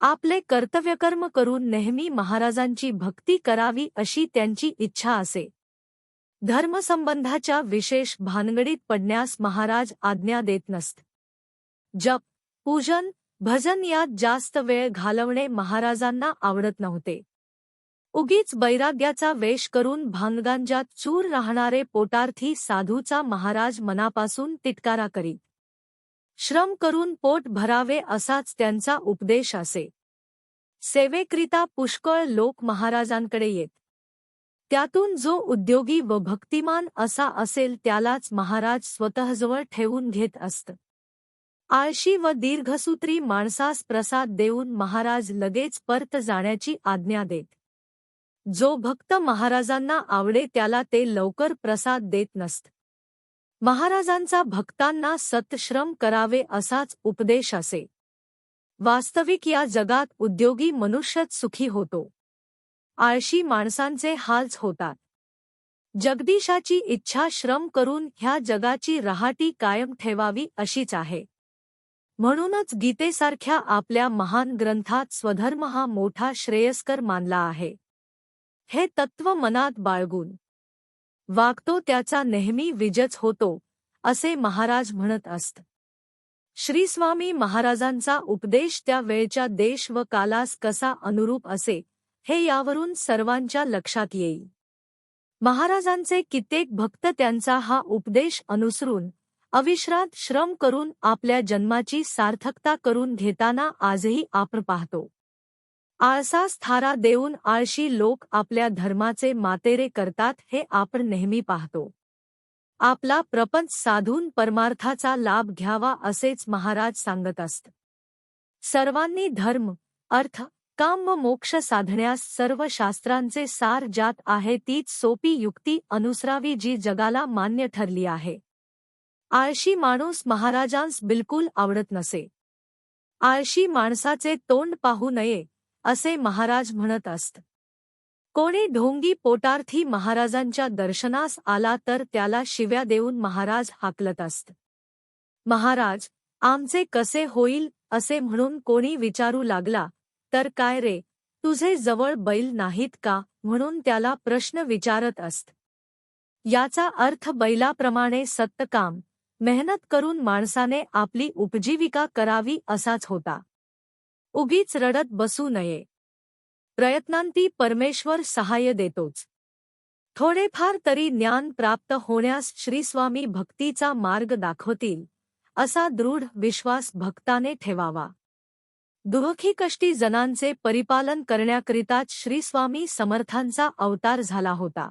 आपले कर्तव्यकर्म करून नेहमी महाराजांची भक्ती करावी अशी त्यांची इच्छा असे. धर्मसंबंधाच्या विशेष भानगडीत पडण्यास महाराज आज्ञा देत नसत. जप पूजन भजन यात जास्त वेळ घालवणे महाराजांना आवडत नव्हते. उगीच बैराग्याचा वेश करून भानगांजात चूर राहणारे पोटार्थी साधूचा महाराज मनापासून तिटकारा करीत. श्रम करून पोट भरावे असाच त्यांचा उपदेश असे. सेवेकरिता पुष्कळ लोक महाराजांकडे येत. त्यातून जो उद्योगी व भक्तिमान असा असेल त्यालाच महाराज स्वतःजवळ ठेवून घेत असत. आळशी व दीर्घसूत्री माणसास प्रसाद देऊन महाराज लगेच परत जाण्याची आज्ञा देत. जो भक्त महाराजांना आवडे त्याला ते लवकर प्रसाद देत नसत. महाराजांचा भक्तांना सतश्रम करावे असाच उपदेश असे. वास्तविक या जगात उद्योगी मनुष्यच सुखी होतो. आळशी माणसांचे हालच होतात. जगदीशाची इच्छा श्रम करून ह्या जगाची रहाटी कायम ठेवावी अशीच आहे. म्हणूनच गीतेसारख्या आपल्या महान ग्रंथात स्वधर्म हा मोठा श्रेयस्कर मानला आहे. हे तत्व मनात बाळगून वागतो त्याचा नेहमी विजच होतो असे महाराज म्हणत असत. श्रीस्वामी महाराजांचा उपदेश त्या वेळच्या देश व कालास कसा अनुरूप असे हे यावरून सर्वांच्या लक्षात येईल. महाराजांचे कित्येक भक्त त्यांचा हा उपदेश अनुसरून अविश्रांत श्रम करून आपल्या जन्माची सार्थकता करून घेताना आजही आपण पाहतो. आळसास थारा देऊन आळशी लोक आपल्या धर्माचे मातेरे करतात हे आपण नेहमी पाहतो. आपला प्रपंच साधून परमार्थाचा लाभ घ्यावा असेच महाराज सांगत असत. सर्वांनी धर्म अर्थ काम व मोक्ष साधण्यास सर्व शास्त्रांचे सार जात आहे तीच सोपी युक्ती अनुसरावी जी जगाला मान्य ठरली आहे. आळशी माणूस महाराजांस बिलकुल आवडत नसे. आळशी माणसाचे तोंड पाहू नये असे महाराज म्हणत असत. कोणी ढोंगी पोटार्थी महाराजांच्या दर्शनास आला तर त्याला शिव्या देऊन महाराज हाकलत असत. महाराज आमचे कसे होईल असे म्हणून कोणी विचारू लागला तर काय रे तुझे जवळ बैल नाहीत का म्हणून त्याला प्रश्न विचारत असत. याचा अर्थ बैलाप्रमाणे सत्तकाम मेहनत करून माणसाने आपली उपजीविका करावी असाच होता. उगीच रडत बसू नये. प्रयत्नांती परमेश्वर सहाय्य देतोच. थोडेफार तरी ज्ञान प्राप्त होण्यास श्रीस्वामी भक्तीचा मार्ग दाखवतील असा दृढ विश्वास भक्ताने ठेवावा. दुःखी कष्टी जनांचे परिपालन करण्याकरिताच श्रीस्वामी समर्थांचा अवतार झाला होता.